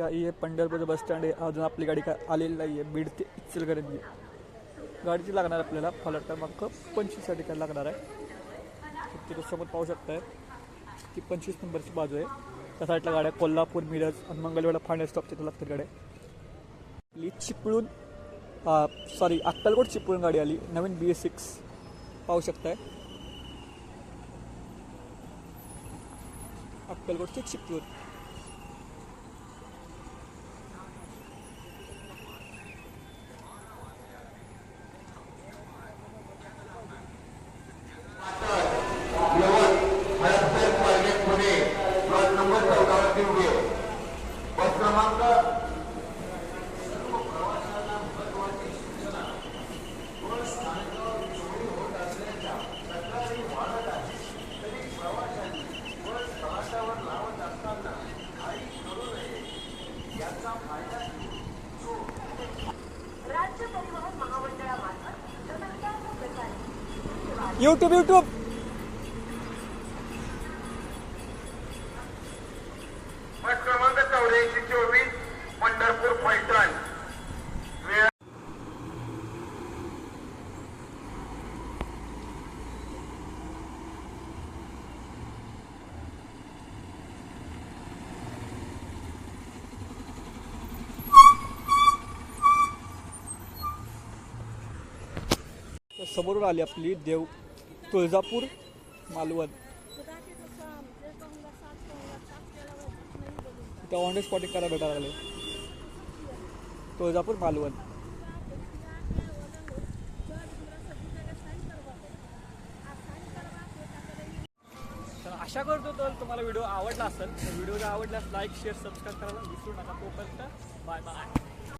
आहे पंढरपूरचं bus stand आहे. अजून आपली गाडी काय आलेली नाही आहे बीड ते इचलकरंजी गाडीची लागणार आपल्याला फलट क्रमांक पंचवीससाठी काय लागणार आहे. तिथे तिथं समोर पाहू शकताय. ती पंचवीस नंबरची बाजू आहे. त्या साईडला गाड्या कोल्हापूर मिरज आणि मंगळवेळा फायनल स्टॉप तिथं लागतात गाड्या. आपली चिपळूण सॉरी अक्कलकोट चिपळूण गाडी आली. नवीन बी एस सिक्स पाहू शकताय. अक्कलकोटचे चिपळूण. यूट्यूब यूट्यूब बस क्रमांक चौऱ्याऐंशी चोवीस पंढरपूर फलटण वेळ तर समोरून आली आपली देव. तुळजापूर मालवण. इथं ऑन स्पॉट करायला भेटायला लागले. तुळजापूर मालवण. तर आशा करतो तर तुम्हाला व्हिडिओ आवडला असेल. तर व्हिडिओ जर आवडल्यास लाईक शेअर सबस्क्राईब करायला विसरू नका. तोपर्यंत बाय बाय